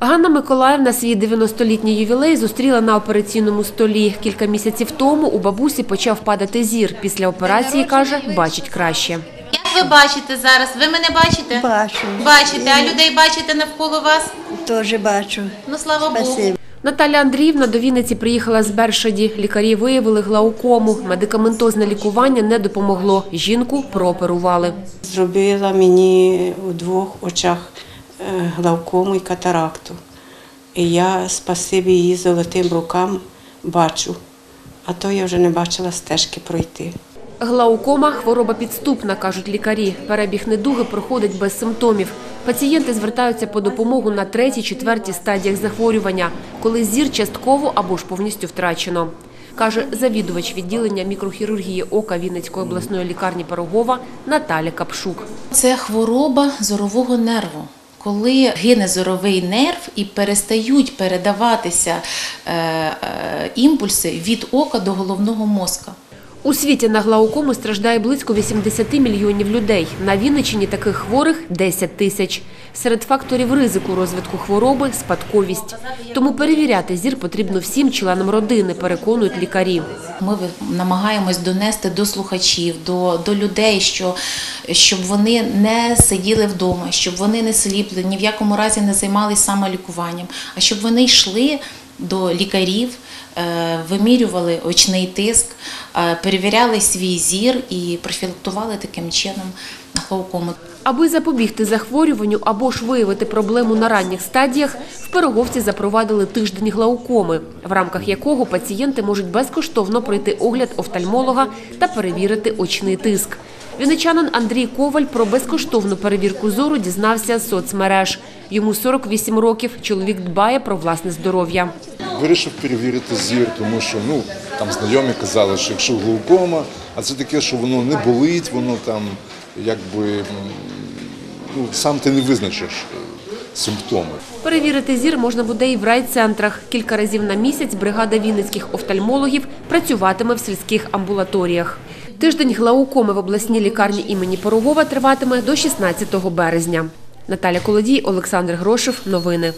Ганна Миколаївна свій 90-літній ювілей зустріла на операційному столі. Кілька місяців тому у бабусі почав падати зір. Після операції, каже, бачить краще. Як ви бачите зараз? Ви мене бачите? Бачу. Бачите, а людей бачите навколо вас? Теж бачу. Ну слава Богу. Наталя Андріївна до Вінниці приїхала з Бершаді. Лікарі виявили глаукому. Медикаментозне лікування не допомогло. Жінку прооперували. Зробила мені у двох очах е, главкому і катаракту. І я, спасибі її золотим рукам, бачу. А то я вже не бачила стежки пройти. Глаукома – хвороба підступна, кажуть лікарі. Перебіг недуги проходить без симптомів. Пацієнти звертаються по допомогу на третій, четвертій стадіях захворювання, коли зір частково або ж повністю втрачено. Каже завідувач відділення мікрохірургії ока Вінницької обласної лікарні Пирогова Наталя Капшук. Це хвороба зорового нерву. Коли гине зоровий нерв і перестають передаватися е, е, імпульси від ока до головного мозка. У світі на глаукому страждає близько 80 мільйонів людей. На Вінниччині таких хворих 10 тисяч. Серед факторів ризику розвитку хвороби – спадковість. Тому перевіряти зір потрібно всім членам родини, переконують лікарі. Ми намагаємось донести до слухачів, до, до людей, що, щоб вони не сиділи вдома, щоб вони не сліпли, ні в якому разі не займалися самолікуванням, а щоб вони йшли до лікарів, е, вимірювали очний тиск, е, перевіряли свій зір і профілактували таким чином глаукому. Аби запобігти захворюванню або ж виявити проблему на ранніх стадіях, в Пироговці запровадили тиждень глаукоми, в рамках якого пацієнти можуть безкоштовно пройти огляд офтальмолога та перевірити очний тиск. Вінничанин Андрій Коваль про безкоштовну перевірку зору дізнався з соцмереж. Йому 48 років. Чоловік дбає про власне здоров'я. Вирішив перевірити зір, тому що ну там знайомі казали, що якщо глаукома, а це таке, що воно не болить, воно там якби ну, сам ти не визначиш е, симптоми. Перевірити зір можна буде і в райцентрах. Кілька разів на місяць бригада вінницьких офтальмологів працюватиме в сільських амбулаторіях. Тиждень глаукоми в обласній лікарні імені Порогова триватиме до 16 березня. Наталя Колодій, Олександр Грошев. Новини.